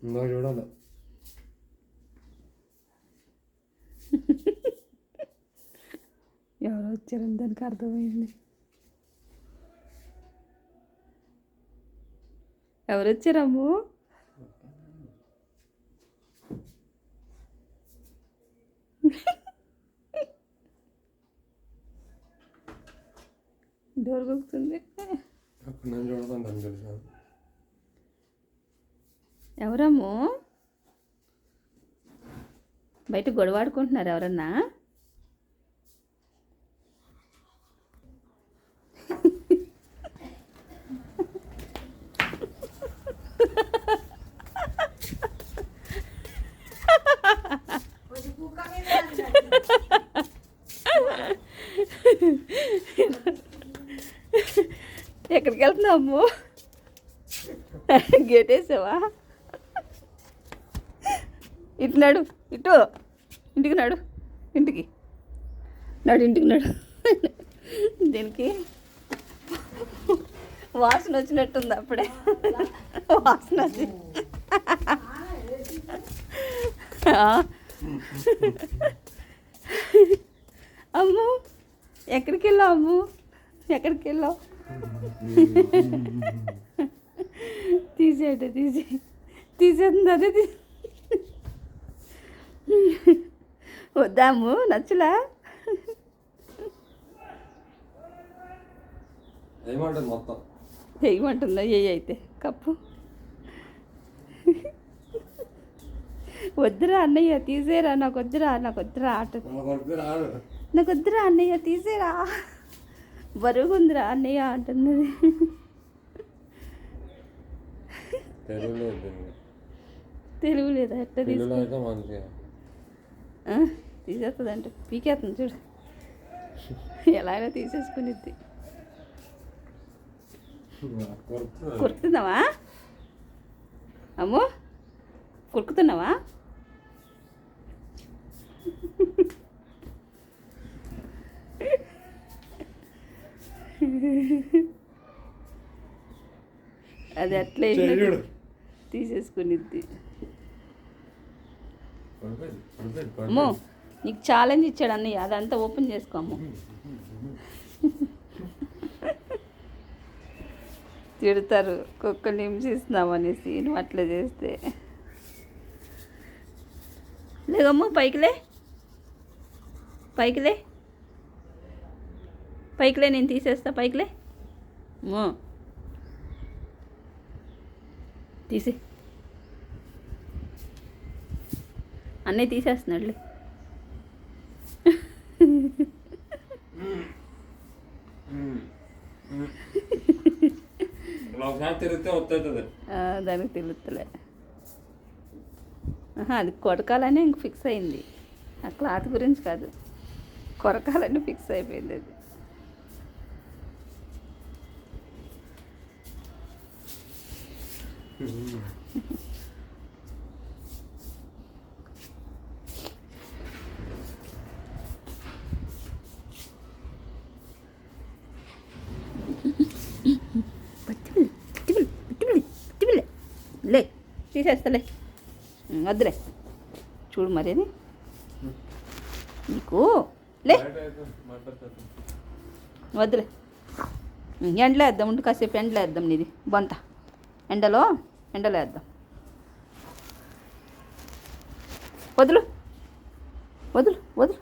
ఇందాక చూడాలి ఎవరో వచ్చారని దానికి అర్థమైంది ఎవరు వచ్చారమ్ము డోర్ కొడుతుంది అక్కడ నేను చూడతాను దాన్ని తెలుసా ఎవరమ్ము? బయట గొడవాడుకుంటున్నారు ఎవరన్నా? ఎక్కడికి వెళ్తున్నావు అమ్ము? గేట్ వేసావా ఇటు నాడు ఇటు. ఇంటికి నాడు ఇంటికి. నాడు ఇంటికి నాడు. దీనికి వాసన వచ్చినట్టుంది అప్పుడే. వాసన వచ్చి. అమ్ము ఎక్కడికి వెళ్ళావు అమ్ము? ఎక్కడికి వెళ్ళావు? తీసేట తీసే తీసేస్తుంది అదే తీ వద్దాము నచ్చలా? ఏమంటుంది వేయమంటుందా ఏ అయితే కప్పు. వద్దురా అన్నయ్య తీసేరా నాకు వద్దురా నాకు వద్దురా ఆట నాకు వద్దురా అన్నయ్య తీసేరా. బరుగుందిరా అన్నయ్య అంటుంది తెలివి లేదా ఎట్లా తీసు తెలుగులో అయితే మంచిగా. తీసేస్తుంది అంటే పీకేస్తుంది చూడు. ఎలా అయినా తీసేసుకునిద్ది. కురుకుతున్నావా అమ్మో కురుకుతున్నావా? అది అట్లే తీసేసుకునిద్ది. అమ్మో నీకు ఛాలెంజ్ ఇచ్చాడు అన్నయ్య. అదంతా ఓపెన్ చేసుకో అమ్ము. తిడతారు కుక్కని హింసిస్తున్నామనేసి నువ్వు అట్లా చేస్తే. లేదమ్మా పైకిలే పైకిలే పైకిలే నేను తీసేస్తా పైకిలే అమ్మో. తీసే. అన్నీ తీసేస్తున్నాడులే. దానికి ఆహా, అది కొడకాలనే ఇంక ఫిక్స్ అయింది. ఆ క్లాత్ గురించి కాదు. కొరకాలని ఫిక్స్ అయిపోయింది అది. పట్టిబిల్, తీసేస్తలే. వద్దులే. చూడు మరేది? నీకు? లే. వద్దులే. ఎండలో వేద్దాం ఉండి కాసేపు ఎండలో వేద్దాం నీది. బొంత. ఎండలో ఎండలో వేద్దాం. వదులు. వదులు వదులు.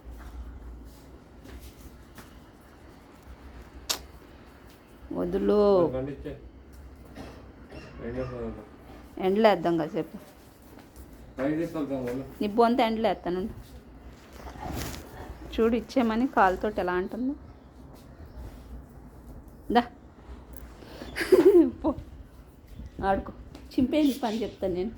వదులు. ఎండలో వేద్దాం కాసేపు పైకి తీసుకెళ్తాం వాళ్ళు నీ బొంత ఎండలో వేస్తాను చూడు ఇచ్చేమని కాలుతో ఎలా అంటుందో. దా. పో. ఆడుకో. చింపేది పని చెప్తాను నేను.